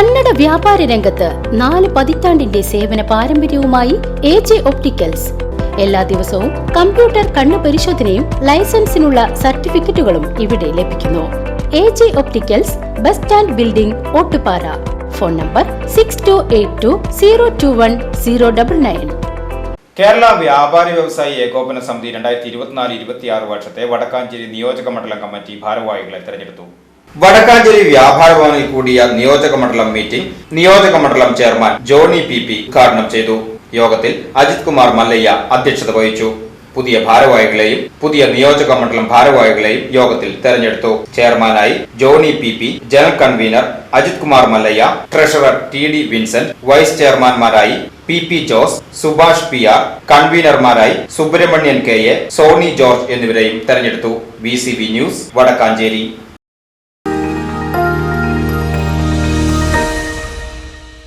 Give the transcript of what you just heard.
കന്നഡ വ്യാപാര രംഗത്ത് നാല് പതിറ്റാണ്ടിന്റെ സേവന പാരമ്പര്യവുമായി എ ജെ ഒപ്റ്റിക്കൽസ്. എല്ലാ ദിവസവും കമ്പ്യൂട്ടർ കണ്ണു പരിശോധനയും ലൈസൻസിനുള്ള സർട്ടിഫിക്കറ്റുകളും ഇവിടെ ലഭിക്കുന്നു. A J opticals bus stand building Ottupara. Phone number six two eight two zero two one zero double nine Kerala Vyapari Vyavasayi Ekopana സമിതി രണ്ടായിരത്തി ഇരുപത്തിനാല് ഇരുപത്തിയാറ് വർഷത്തെ വടക്കാഞ്ചേരി നിയോജക മണ്ഡലം കമ്മിറ്റി ഭാരവാഹികളെ തെരഞ്ഞെടുത്തു. വടക്കാഞ്ചേരി വ്യാപാര ഭവനിൽ കൂടിയ നിയോജക മണ്ഡലം മീറ്റിംഗ് നിയോജക മണ്ഡലം ചെയർമാൻ ജോണി പി പി ഉദ്ഘാടനം ചെയ്തു. യോഗത്തിൽ അജിത് കുമാർ മല്ലയ്യ അധ്യക്ഷത വഹിച്ചു. പുതിയ ഭാരവാഹികളെയും പുതിയ നിയോജക മണ്ഡലം ഭാരവാഹികളെയും യോഗത്തിൽ തെരഞ്ഞെടുത്തു. ചെയർമാനായി Johnny P P general convener Ajith Kumar Mallayya treasurer T D Vincent vice ചെയർമാൻമാരായി P P Jose Subhash P R കൺവീനർമാരായി Subramanian K A Sony George എന്നിവരെയും തെരഞ്ഞെടുത്തു. B news Vadakkanchery.